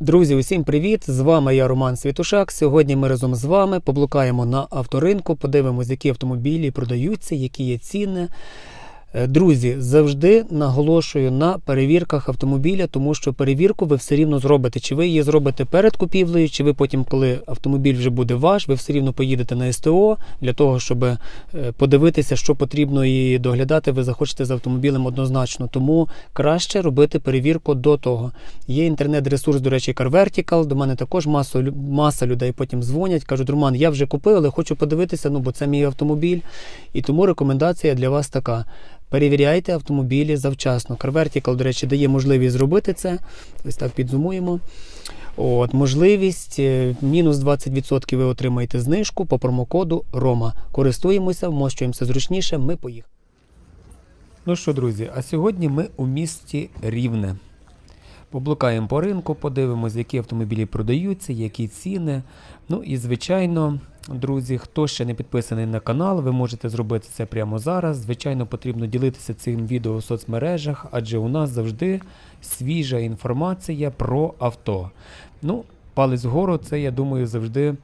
Друзі, усім привіт! З вами я Роман Світушак. Сьогодні ми разом з вами поблукаємо на авторинку, подивимось, які автомобілі продаються, які є ціни. Е, Друзі, завжди наголошую на перевірках автомобіля, тому що перевірку ви все рівно зробите. Чи ви її зробите перед купівлею, чи ви потім, коли автомобіль вже буде ваш, ви все рівно поїдете на СТО для того, щоб е, подивитися, що потрібно і доглядати. Ви захочете з автомобілем однозначно. Тому краще робити перевірку до того. Є інтернет-ресурс, до речі, CarVertical. До мене також маса, маса людей потім дзвонять, кажуть, Роман, я вже купив, але хочу подивитися, ну бо це мій автомобіль. І тому рекомендація для вас така. Перевіряйте автомобілі завчасно. CarVertical, до речі, дає можливість зробити це. Ось так підзумуємо. От, можливість е, мінус 20% ви отримаєте знижку по промокоду ROMA. Користуємося, вмощуємося зручніше. Ми поїхали. Ну що, друзі, а сьогодні ми у місті Рівне. Поблукаємо по ринку, подивимось, які автомобілі продаються, які ціни. Ну і звичайно, друзі, хто ще не підписаний на канал, ви можете зробити це прямо зараз. Звичайно, потрібно ділитися цим відео у соцмережах, адже у нас завжди свіжа інформація про авто. Ну, палець вгору, це я думаю, завжди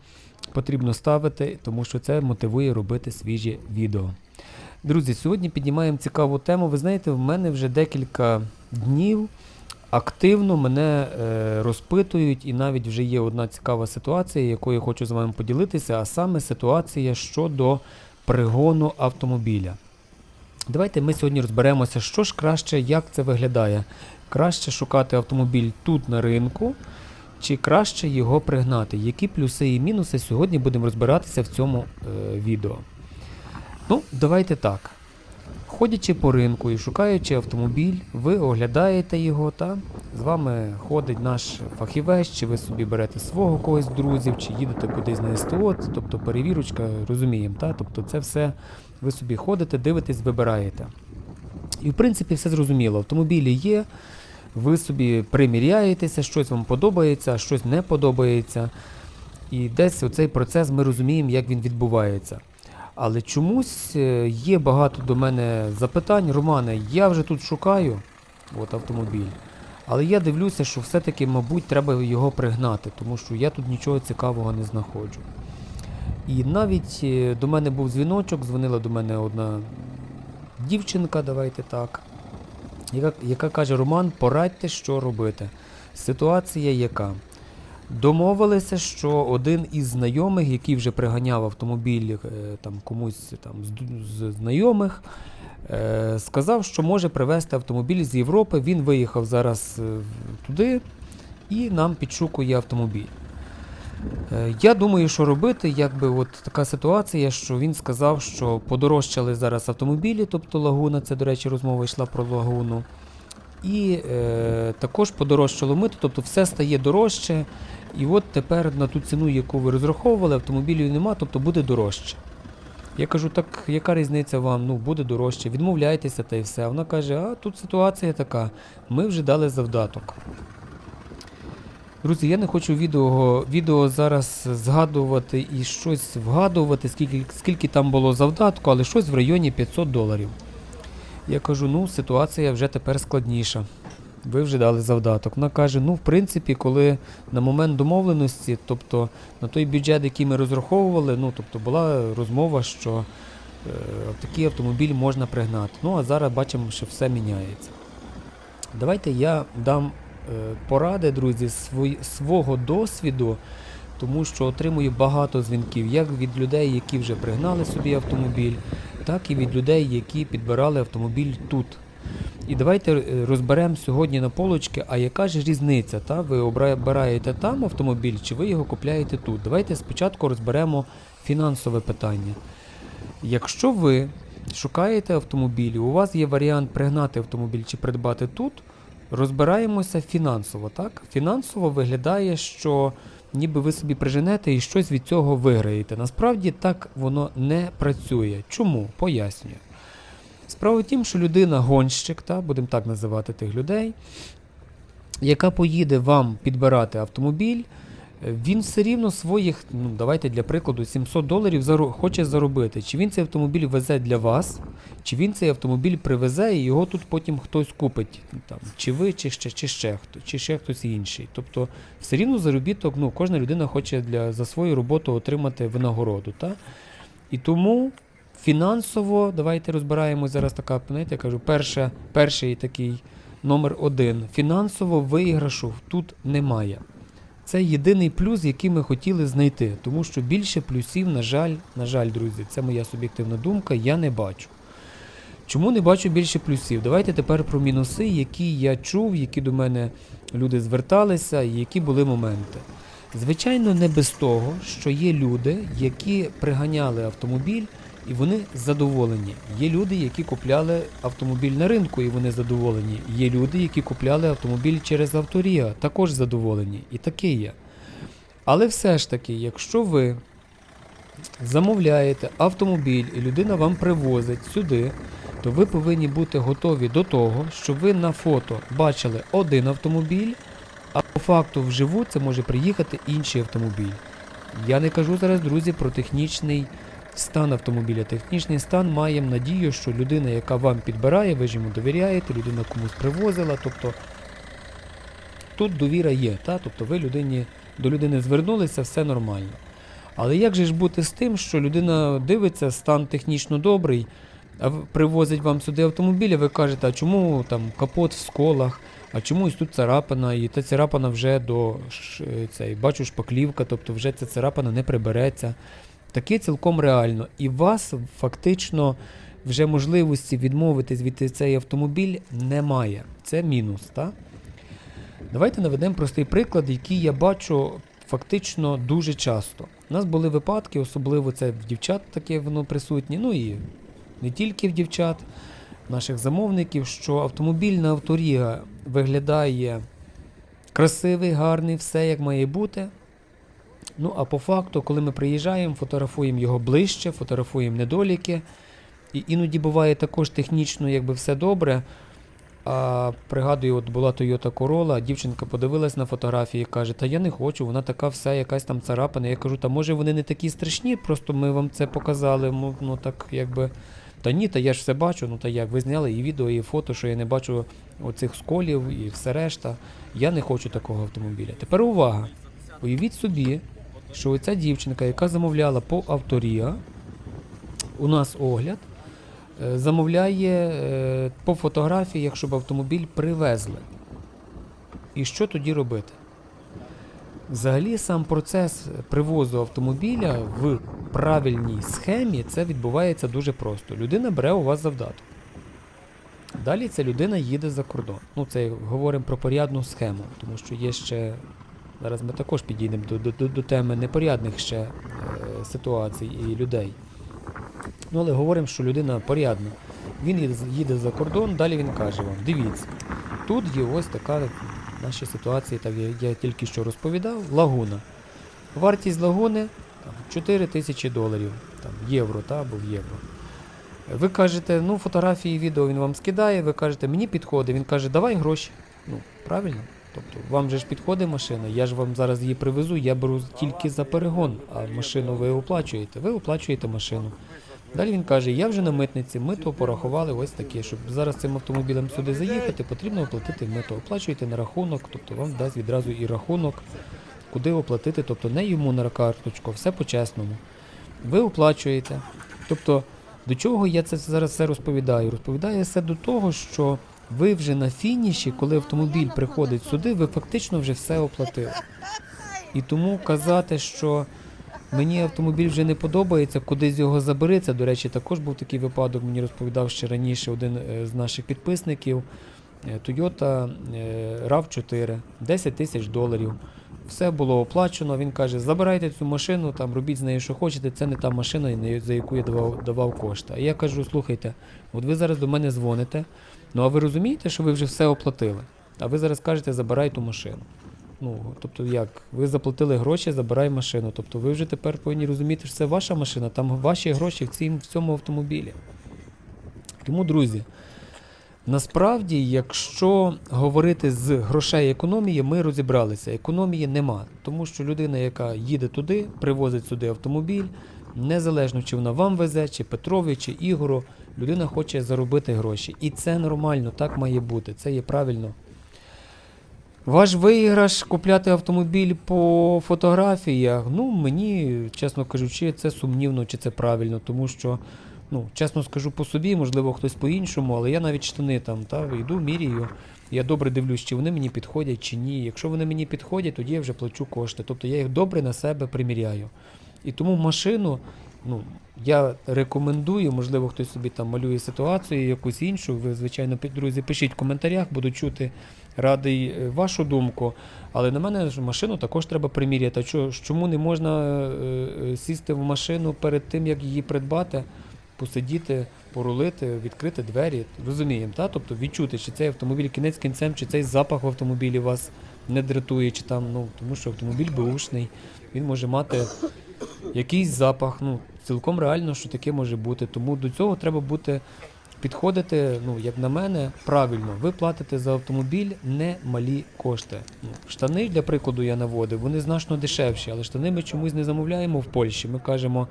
потрібно ставити, тому що це мотивує робити свіжі відео. Друзі, сьогодні піднімаємо цікаву тему. Ви знаєте, в мене вже декілька днів активно мене е, розпитують, і навіть вже є одна цікава ситуація, якою я хочу з вами поділитися, а саме ситуація щодо пригону автомобіля. Давайте ми сьогодні розберемося, що ж краще, як це виглядає. Краще шукати автомобіль тут на ринку, чи краще його пригнати. Які плюси і мінуси сьогодні будемо розбиратися в цьому е, відео. Ну, давайте так. Ходячи по ринку і шукаючи автомобіль, ви оглядаєте його, та з вами ходить наш фахівець, чи ви собі берете свого когось друзів, чи їдете кудись на СТО, тобто перевірочка, розуміємо, та? тобто це все ви собі ходите, дивитесь, вибираєте. І в принципі все зрозуміло. Автомобілі є, ви собі приміряєтеся, щось вам подобається, щось не подобається. І десь оцей процес ми розуміємо, як він відбувається. Але чомусь е, є багато до мене запитань. Романе, я вже тут шукаю от автомобіль, але я дивлюся, що все-таки, мабуть, треба його пригнати, тому що я тут нічого цікавого не знаходжу. І навіть е, до мене був дзвіночок, дзвонила до мене одна дівчинка, давайте так, яка, яка каже: Роман, порадьте, що робити. Ситуація яка? Домовилися, що один із знайомих, який вже приганяв автомобіль е, там, комусь там, з, знайомих, е, сказав, що може привезти автомобіль з Європи. Він виїхав зараз е, туди і нам підшукує автомобіль. Я думаю, що робити, якби от така ситуація, що він сказав, що подорожчали зараз автомобілі, тобто лагуна, це, до речі, розмова йшла про лагуну. І е, також подорожчало мито, тобто все стає дорожче. І от тепер на ту ціну, яку ви розраховували, автомобілів нема, тобто буде дорожче. Я кажу, так яка різниця вам? Ну, буде дорожче, відмовляйтеся та й все. Вона каже, а тут ситуація така, ми вже дали завдаток. Друзі, я не хочу відео, відео зараз згадувати і щось вгадувати, скільки, скільки там було завдатку, але щось в районі 500 доларів. Я кажу, ну ситуація вже тепер складніша. Ви вже дали завдаток. Вона каже, ну в принципі, коли на момент домовленості, тобто на той бюджет, який ми розраховували, ну тобто була розмова, що е, такий автомобіль можна пригнати. Ну а зараз бачимо, що все міняється. Давайте я дам е, поради, друзі, свої, свого досвіду, тому що отримую багато дзвінків, як від людей, які вже пригнали собі автомобіль, так і від людей, які підбирали автомобіль тут. І давайте е, розберемо сьогодні на полочки, а яка ж різниця? Та? Ви обираєте там автомобіль, чи ви його купляєте тут? Давайте спочатку розберемо фінансове питання. Якщо ви шукаєте автомобіль, у вас є варіант пригнати автомобіль чи придбати тут, розбираємося фінансово. Так? Фінансово виглядає, що ніби ви собі приженете і щось від цього виграєте. Насправді так воно не працює. Чому? Пояснюю. Справа в тім, що людина гонщик, та, будемо так називати тих людей, яка поїде вам підбирати автомобіль, він все рівно своїх, ну давайте для прикладу, 700 доларів заро- хоче заробити. Чи він цей автомобіль везе для вас, чи він цей автомобіль привезе і його тут потім хтось купить. Там, чи ви, чи ще, чи ще хто, чи ще хтось інший. Тобто все рівно заробіток, ну, кожна людина хоче для, за свою роботу отримати винагороду. Та? І тому фінансово, давайте розбираємо зараз така, знаєте, я кажу, перша, перший такий номер один. Фінансово виграшу тут немає. Це єдиний плюс, який ми хотіли знайти, тому що більше плюсів, на жаль, на жаль, друзі, це моя суб'єктивна думка, я не бачу. Чому не бачу більше плюсів? Давайте тепер про мінуси, які я чув, які до мене люди зверталися, і які були моменти. Звичайно, не без того, що є люди, які приганяли автомобіль і вони задоволені. Є люди, які купляли автомобіль на ринку і вони задоволені. Є люди, які купляли автомобіль через авторія, також задоволені. І таке є. Але все ж таки, якщо ви замовляєте автомобіль і людина вам привозить сюди, то ви повинні бути готові до того, що ви на фото бачили один автомобіль, а по факту вживу це може приїхати інший автомобіль. Я не кажу зараз, друзі, про технічний стан автомобіля. Технічний стан маємо надію, що людина, яка вам підбирає, ви ж йому довіряєте, людина комусь привозила. Тобто тут довіра є, та? тобто ви людині, до людини звернулися, все нормально. Але як же ж бути з тим, що людина дивиться, стан технічно добрий, а привозить вам сюди автомобіль, а ви кажете, а чому там капот в сколах, а чомусь тут царапина, і та царапина вже до цей, бачу шпаклівка, тобто вже ця царапина не прибереться. Таке цілком реально. І вас фактично вже можливості відмовитись від цей автомобіль немає. Це мінус, так? Давайте наведемо простий приклад, який я бачу фактично дуже часто. У нас були випадки, особливо це в дівчат таке воно присутнє, ну і не тільки в дівчат, наших замовників, що автомобіль на авторіга виглядає красивий, гарний, все як має бути. Ну, а по факту, коли ми приїжджаємо, фотографуємо його ближче, фотографуємо недоліки. І іноді буває також технічно, якби все добре. А пригадую, от була Toyota Corolla, дівчинка подивилась на фотографії і каже, та я не хочу, вона така вся, якась там царапина. Я кажу, та може вони не такі страшні, просто ми вам це показали. Ну, ну так якби. Та ні, та я ж все бачу, ну та як, ви зняли і відео, і фото, що я не бачу оцих сколів і все решта. Я не хочу такого автомобіля. Тепер увага. Уявіть собі, що оця дівчинка, яка замовляла по авторія, у нас огляд, е, замовляє е, по фотографіях, щоб автомобіль привезли. І що тоді робити? Взагалі, сам процес привозу автомобіля в правильній схемі це відбувається дуже просто. Людина бере у вас завдаток. Далі ця людина їде за кордон. Ну, це говоримо про порядну схему, тому що є ще. Зараз ми також підійдемо до, до, до, теми непорядних ще е, ситуацій і людей. Ну, але говоримо, що людина порядна. Він їде, їде за кордон, далі він каже вам: дивіться, тут є ось така в нашій ситуації, так я, я тільки що розповідав, лагуна. Вартість лагуни там, 4 тисячі доларів, там, євро та, або в євро. Ви кажете, ну фотографії, відео він вам скидає, ви кажете, мені підходить. Він каже, давай гроші. Ну, правильно? Тобто вам же ж підходить машина, я ж вам зараз її привезу, я беру тільки за перегон, а машину ви оплачуєте. Ви оплачуєте машину. Далі він каже, я вже на митниці, мито порахували ось таке, щоб зараз цим автомобілем сюди заїхати, потрібно оплатити мито. Оплачуєте на рахунок, тобто вам дасть відразу і рахунок, куди оплатити, тобто не йому на карточку, все по-чесному. Ви оплачуєте. Тобто, до чого я це зараз все розповідаю? Розповідаю все до того, що ви вже на фініші, коли автомобіль приходить сюди, ви фактично вже все оплатили. І тому казати, що мені автомобіль вже не подобається, кудись його забери. Це, до речі, також був такий випадок. Мені розповідав ще раніше один е, з наших підписників. Е, Toyota е, RAV4, 10 тисяч доларів. Все було оплачено. Він каже: забирайте цю машину, там робіть з нею, що хочете. Це не та машина, за яку я давав, давав кошти. А я кажу: слухайте, от ви зараз до мене дзвоните. Ну а ви розумієте, що ви вже все оплатили? А ви зараз кажете, забирай ту машину. Ну, тобто як? Ви заплатили гроші, забирай машину. Тобто ви вже тепер повинні розуміти, що це ваша машина, там ваші гроші в цьому автомобілі. Тому, друзі, Насправді, якщо говорити з грошей економії, ми розібралися. Економії нема, тому що людина, яка їде туди, привозить сюди автомобіль, незалежно чи вона вам везе, чи Петрові, чи Ігору, людина хоче заробити гроші. І це нормально, так має бути. Це є правильно. Ваш виграш купляти автомобіль по фотографіях, ну мені, чесно кажучи, це сумнівно чи це правильно, тому що, ну, чесно скажу по собі, можливо, хтось по-іншому, але я навіть штани там та, йду, міряю. Я добре дивлюсь, чи вони мені підходять чи ні. Якщо вони мені підходять, тоді я вже плачу кошти. Тобто я їх добре на себе приміряю. І тому машину, ну, я рекомендую, можливо, хтось собі там малює ситуацію, якусь іншу. Ви, звичайно, друзі, пишіть в коментарях, буду чути радий е, вашу думку. Але на мене машину також треба приміряти. Чому не можна е, е, сісти в машину перед тим, як її придбати, посидіти, порулити, відкрити двері? Розуміємо, та? тобто відчути, чи цей автомобіль кінець кінцем, чи цей запах в автомобілі вас не дратує, чи там, ну, тому що автомобіль беушний, він може мати якийсь запах. Ну, цілком реально, що таке може бути. Тому до цього треба бути підходити, ну, як на мене, правильно. Ви платите за автомобіль не малі кошти. Ну, штани, для прикладу, я наводив, вони значно дешевші, але штани ми чомусь не замовляємо в Польщі. Ми кажемо,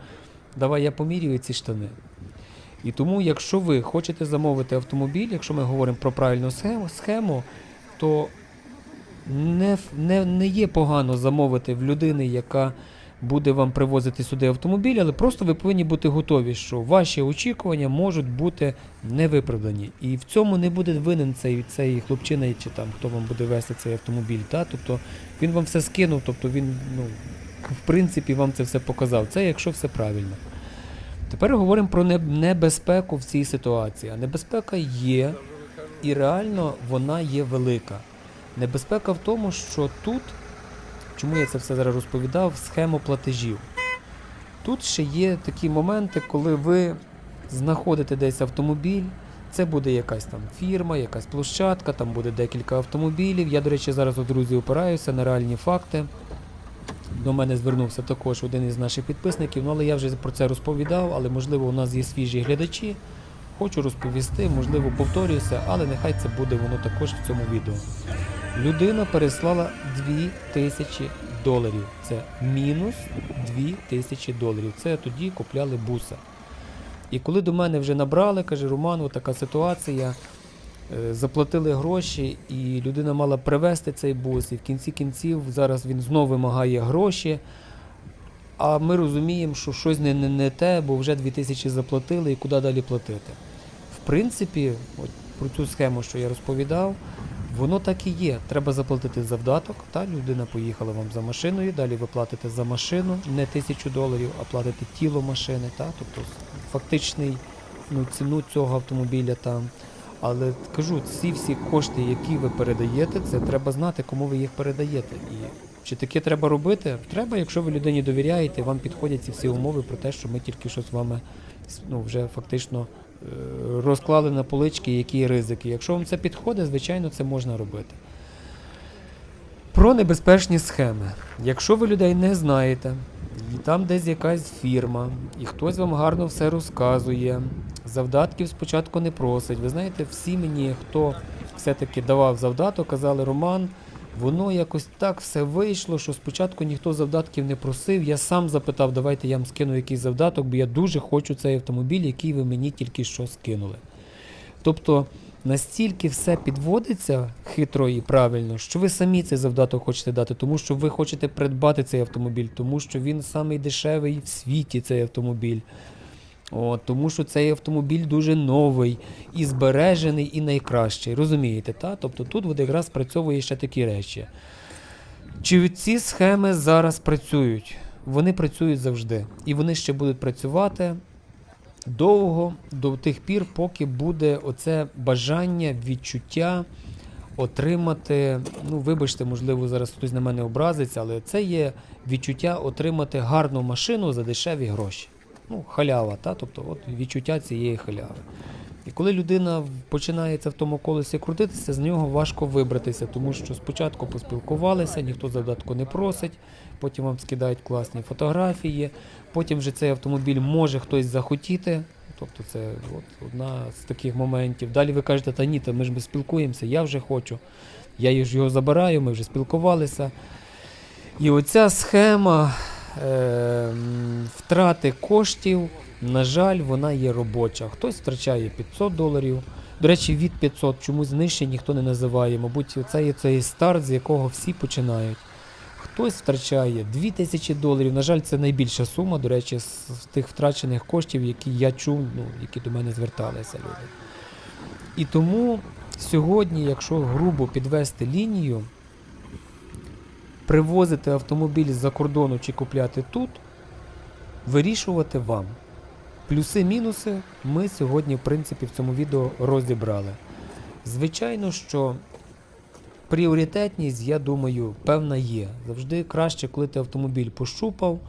давай я поміряю ці штани. І тому, якщо ви хочете замовити автомобіль, якщо ми говоримо про правильну схему, схему то не, не, не є погано замовити в людини, яка буде вам привозити сюди автомобіль, але просто ви повинні бути готові, що ваші очікування можуть бути невиправдані. І в цьому не буде винен цей, цей хлопчина, чи там хто вам буде вести цей автомобіль. Та? Тобто він вам все скинув, тобто він, ну, в принципі, вам це все показав. Це якщо все правильно. Тепер говоримо про небезпеку в цій ситуації. А небезпека є, і реально вона є велика. Небезпека в тому, що тут, чому я це все зараз розповідав, схему платежів. Тут ще є такі моменти, коли ви знаходите десь автомобіль, це буде якась там фірма, якась площадка, там буде декілька автомобілів. Я, до речі, зараз у друзі опираюся на реальні факти. До мене звернувся також один із наших підписників, ну але я вже про це розповідав, але можливо у нас є свіжі глядачі. Хочу розповісти, можливо, повторююся, але нехай це буде воно також в цьому відео. Людина переслала 2000 доларів. Це мінус 2000 доларів. Це тоді купляли буса. І коли до мене вже набрали, каже Роман, така ситуація. Е, Заплатили гроші, і людина мала привезти цей бус. І в кінці кінців зараз він знову вимагає гроші. А ми розуміємо, що щось не, не, не те, бо вже 2000 заплатили і куди далі платити. В принципі, от про цю схему, що я розповідав, воно так і є. Треба заплатити завдаток. Та людина поїхала вам за машиною, далі ви платите за машину не тисячу доларів, а платите тіло машини, та? тобто фактичний ну, ціну цього автомобіля там. Але кажу, ці всі кошти, які ви передаєте, це треба знати, кому ви їх передаєте. І чи таке треба робити? Треба, якщо ви людині довіряєте, вам підходять ці всі умови про те, що ми тільки що з вами ну, вже фактично е, розклали на полички, які ризики. Якщо вам це підходить, звичайно, це можна робити. Про небезпечні схеми. Якщо ви людей не знаєте, і там десь якась фірма, і хтось вам гарно все розказує, завдатків спочатку не просить. Ви знаєте, всі мені, хто все-таки давав завдаток, казали, Роман, воно якось так все вийшло, що спочатку ніхто завдатків не просив. Я сам запитав, давайте я вам скину якийсь завдаток, бо я дуже хочу цей автомобіль, який ви мені тільки що скинули. Тобто настільки все підводиться хитро і правильно, що ви самі цей завдаток хочете дати, тому що ви хочете придбати цей автомобіль, тому що він самий дешевий в світі цей автомобіль. От, тому що цей автомобіль дуже новий і збережений, і найкращий. Розумієте, та? Тобто тут от якраз спрацьовує ще такі речі. Чи ці схеми зараз працюють? Вони працюють завжди. І вони ще будуть працювати довго, до тих пір, поки буде оце бажання, відчуття отримати. Ну, вибачте, можливо, зараз хтось на мене образиться, але це є відчуття отримати гарну машину за дешеві гроші. Ну, халява, та? тобто от відчуття цієї халяви. І коли людина починається в тому колесі крутитися, з нього важко вибратися, тому що спочатку поспілкувалися, ніхто задатку не просить, потім вам скидають класні фотографії, потім вже цей автомобіль може хтось захотіти, Тобто це от одна з таких моментів. Далі ви кажете, та ні, та ми ж ми спілкуємося, я вже хочу. Я ж його забираю, ми вже спілкувалися. І оця схема е, втрати коштів, на жаль, вона є робоча. Хтось втрачає 500 доларів. До речі, від 500 чомусь нижче ніхто не називає. Мабуть, це є цей старт, з якого всі починають. Хтось втрачає 2000 доларів. На жаль, це найбільша сума, до речі, з тих втрачених коштів, які я чув, ну, які до мене зверталися люди. І тому сьогодні, якщо грубо підвести лінію, привозити автомобіль з-за кордону чи купляти тут, вирішувати вам. Плюси-мінуси ми сьогодні, в принципі, в цьому відео розібрали. Звичайно, що пріоритетність, я думаю, певна є. Завжди краще, коли ти автомобіль пощупав,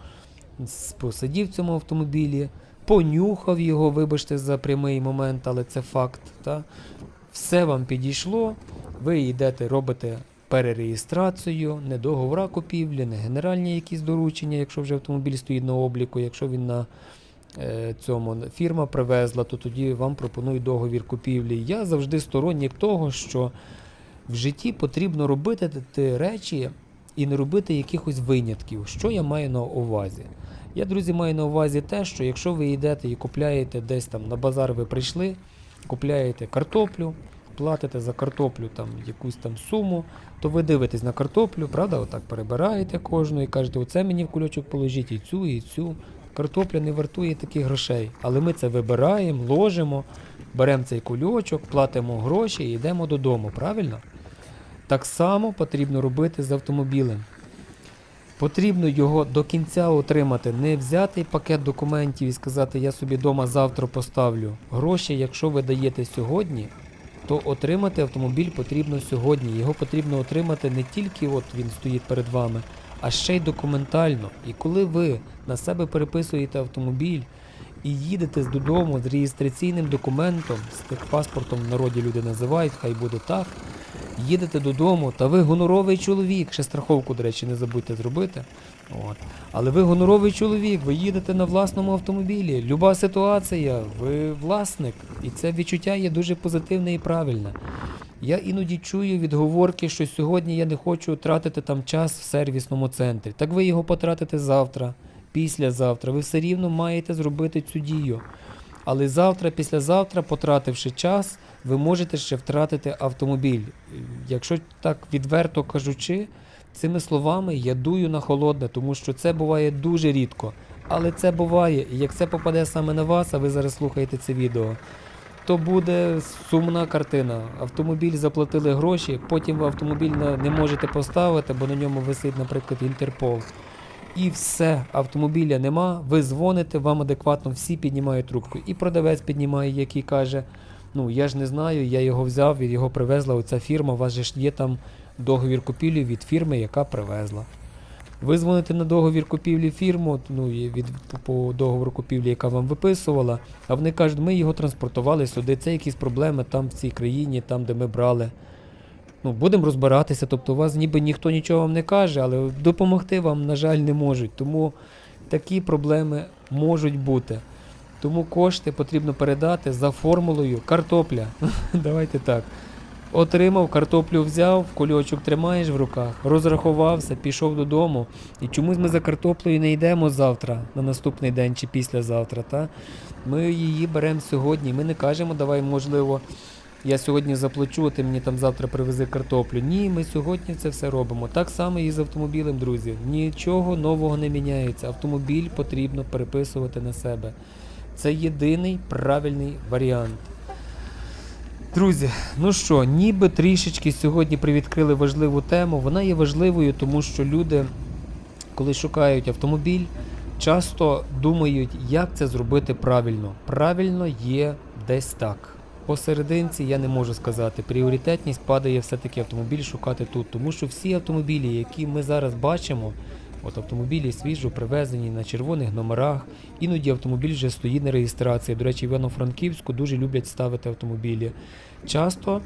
посидів в цьому автомобілі, понюхав його, вибачте за прямий момент, але це факт. Та? Все вам підійшло, ви йдете, робите перереєстрацію, не договора купівлі, не генеральні якісь доручення, якщо вже автомобіль стоїть на обліку, якщо він на е, цьому фірма привезла, то тоді вам пропонують договір купівлі. Я завжди сторонник того, що в житті потрібно робити ті речі і не робити якихось винятків. Що я маю на увазі? Я, друзі, маю на увазі те, що якщо ви йдете і купляєте десь там на базар, ви прийшли, купляєте картоплю, платите за картоплю там якусь там суму, то ви дивитесь на картоплю, правда, отак перебираєте кожну і кажете, оце мені в кульочок положіть і цю, і цю. Картопля не вартує таких грошей, але ми це вибираємо, ложимо, беремо цей кульочок, платимо гроші і йдемо додому, правильно? Так само потрібно робити з автомобілем. Потрібно його до кінця отримати, не взяти пакет документів і сказати, я собі вдома завтра поставлю. Гроші, якщо ви даєте сьогодні, то отримати автомобіль потрібно сьогодні. Його потрібно отримати не тільки от він стоїть перед вами, а ще й документально. І коли ви на себе переписуєте автомобіль і їдете додому з реєстраційним документом, з тих паспортом в народі люди називають, хай буде так. Їдете додому, та ви гоноровий чоловік. Ще страховку, до речі, не забудьте зробити. От. Але ви гоноровий чоловік, ви їдете на власному автомобілі. Люба ситуація, ви власник. І це відчуття є дуже позитивне і правильне. Я іноді чую відговорки, що сьогодні я не хочу тратити там час в сервісному центрі. Так ви його потратите завтра, післязавтра. Ви все рівно маєте зробити цю дію. Але завтра, післязавтра, потративши час, ви можете ще втратити автомобіль. Якщо так відверто кажучи, цими словами я дую на холодне, тому що це буває дуже рідко. Але це буває, і як це попаде саме на вас, а ви зараз слухаєте це відео, то буде сумна картина. Автомобіль заплатили гроші, потім ви автомобіль не можете поставити, бо на ньому висить, наприклад, Інтерпол. І все, автомобіля нема, ви дзвоните, вам адекватно всі піднімають трубку. І продавець піднімає, який каже: Ну я ж не знаю, я його взяв, його привезла оця фірма. У вас же ж є там договір купівлі від фірми, яка привезла. Ви дзвоните на договір купівлі фірму, ну від по договору купівлі, яка вам виписувала, а вони кажуть, ми його транспортували сюди. Це якісь проблеми там в цій країні, там де ми брали. Ну, будемо розбиратися, тобто у вас ніби ніхто нічого вам не каже, але допомогти вам, на жаль, не можуть. Тому такі проблеми можуть бути. Тому кошти потрібно передати за формулою картопля. Давайте так. Отримав, картоплю взяв, кульочок тримаєш в руках, розрахувався, пішов додому. І чомусь ми за картоплею не йдемо завтра, на наступний день чи післязавтра. Та? Ми її беремо сьогодні. Ми не кажемо, давай, можливо, я сьогодні заплачу, ти мені там завтра привези картоплю. Ні, ми сьогодні це все робимо. Так само і з автомобілем, друзі. Нічого нового не міняється. Автомобіль потрібно переписувати на себе. Це єдиний правильний варіант. Друзі, ну що, ніби трішечки сьогодні привідкрили важливу тему. Вона є важливою, тому що люди, коли шукають автомобіль, часто думають, як це зробити правильно. Правильно є десь так. Посерединці я не можу сказати. Пріоритетність падає все-таки автомобіль шукати тут, тому що всі автомобілі, які ми зараз бачимо, от автомобілі свіжо привезені на червоних номерах, іноді автомобіль вже стоїть на реєстрації. До речі, в Івано-Франківську дуже люблять ставити автомобілі. Часто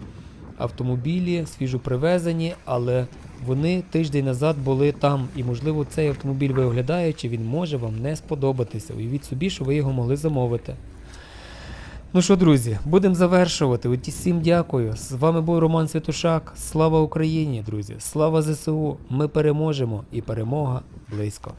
автомобілі свіжо привезені, але вони тиждень назад були там, і можливо цей автомобіль ви оглядаючи, він може вам не сподобатися. Уявіть собі, що ви його могли замовити. Ну що, друзі, будемо завершувати. От всім дякую. З вами був Роман Святушак. Слава Україні, друзі! Слава ЗСУ! Ми переможемо і перемога близько.